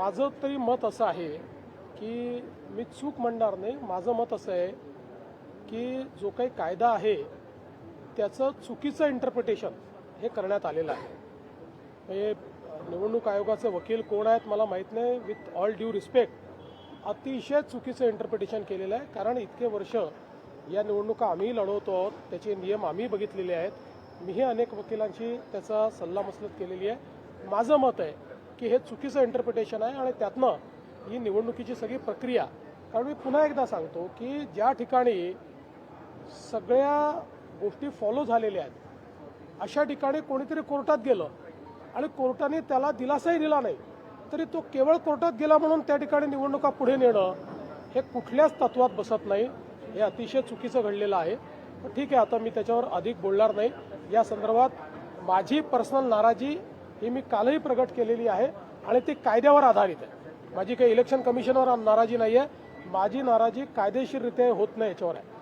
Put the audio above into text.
माझं तरी मत असं आहे की मी चूक म्हणणार नाही. माझं मत असं आहे की जो काही कायदा आहे त्याचं चुकीचं इंटरप्रिटेशन हे करण्यात आलेलं आहे. म्हणजे निवडणूक आयोगाचे वकील कोण आहेत मला माहीत नाही. विथ ऑल ड्यू रिस्पेक्ट अतिशय चुकीचं इंटरप्रिटेशन केलेलं आहे. कारण इतके वर्ष या निवडणुका आम्ही लढवतो आहोत. त्याचे नियम आम्ही बघितलेले आहेत. मीही अनेक वकिलांशी त्याचा सल्लामसलत केलेली आहे. माझं मत आहे की हे चुकीचं इंटरप्रिटेशन आहे आणि त्यातनं ही निवडणुकीची सगळी प्रक्रिया. कारण मी पुन्हा एकदा सांगतो की ज्या ठिकाणी सगळ्या गोष्टी फॉलो झालेल्या आहेत अशा ठिकाणी कोणीतरी कोर्टात गेलं आणि कोर्टाने त्याला दिलासाही दिला नाही तरी तो केवळ कोर्टात गेला म्हणून त्या ठिकाणी निवडणुका पुढे नेणं हे कुठल्याच तत्वात बसत नाही. हे अतिशय चुकीचं घडलेलं आहे. ठीक आहे आता मी त्याच्यावर अधिक बोलणार नाही. या संदर्भात माझी पर्सनल नाराजी ही मी कालही प्रगट केलेली आहे आणि ती कायद्यावर आधारित आहे. माझी काही इलेक्शन कमिशनवर नाराजी नाही आहे माझी नाराजी कायदेशीररित्या होत नाही याच्यावर आहे.